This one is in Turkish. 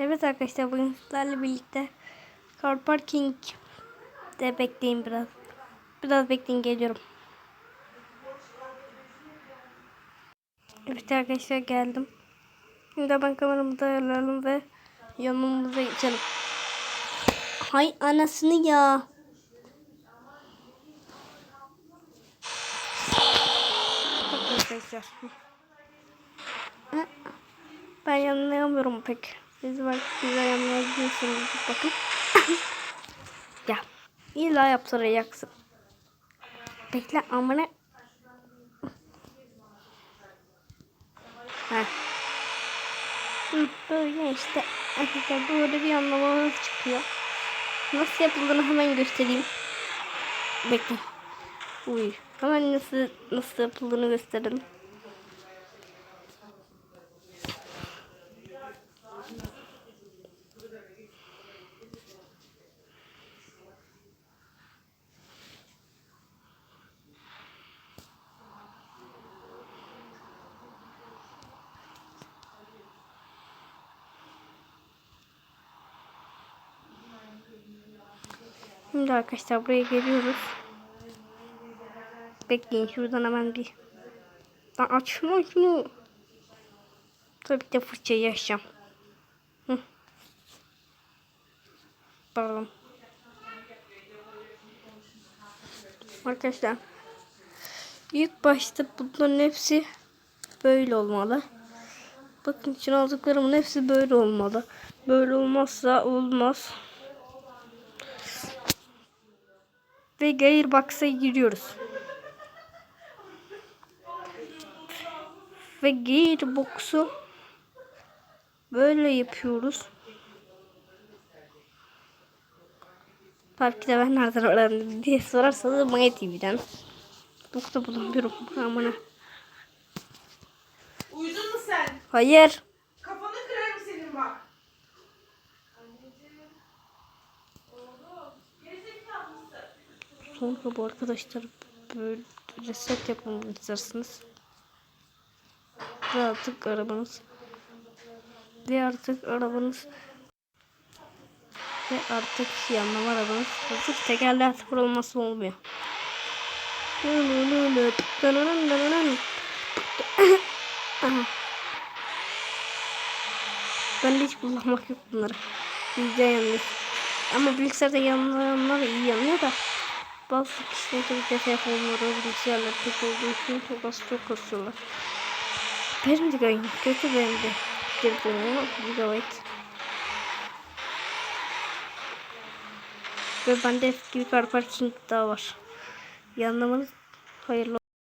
Evet arkadaşlar bugün sizlerle birlikte car parking de bekleyin biraz. Biraz bekleyin geliyorum. Evet arkadaşlar geldim. Şimdi ben kameramı da ayarlayalım ve yanımıza geçelim. Hay anasını ya. Arkadaşlar. Ben yanlayamıyorum pek. Siz belki güzel yanlayabiliyorsunuz. Bakın. ya. İlla yaptıracaksın. Bekle amına. Heh. Böyle işte. Arkadaşlar böyle bir yanlamamız çıkıyor. Nasıl yapıldığını hemen göstereyim. Bekle. Uy. Hemen nasıl nasıl yapıldığını gösterelim. Şimdi arkadaşlar buraya geliyoruz. Bekleyin şuradan hemen bir. Lan aç şunu. Tabii de fırçayı açacağım. Hı. Bakalım. Arkadaşlar. İlk başta bunların hepsi böyle olmalı. Bakın için aldıklarımın hepsi böyle olmalı. Böyle olmazsa olmaz. Ve Gearbox'a giriyoruz. Ve Gearbox'u böyle yapıyoruz. Belki de ben nereden öğrendim diye sorarsanız Maya TV'den. Nokta bulamıyorum. Amına. Uyudun mu sen? Hayır. Sonra bu arkadaşlar böyle reset yapmamı istersiniz. Ve artık arabanız ve artık arabanız ve artık yanlama arabanız hazır. Tekerler sıfır olması olmuyor. Ben de hiç kullanmak yok bunları. Bizde yanlış. Ama bilgisayarda yanlayanlar iyi yanıyor da bazı kişiler tabii ki telefonları, bilgisayarlar kötü olduğu için az çok kasıyorlar. Benim de gayet kötü benim de. Telefonum gigabyte. Ve bende eski bir car parking daha var. Yanlamanız hayırlı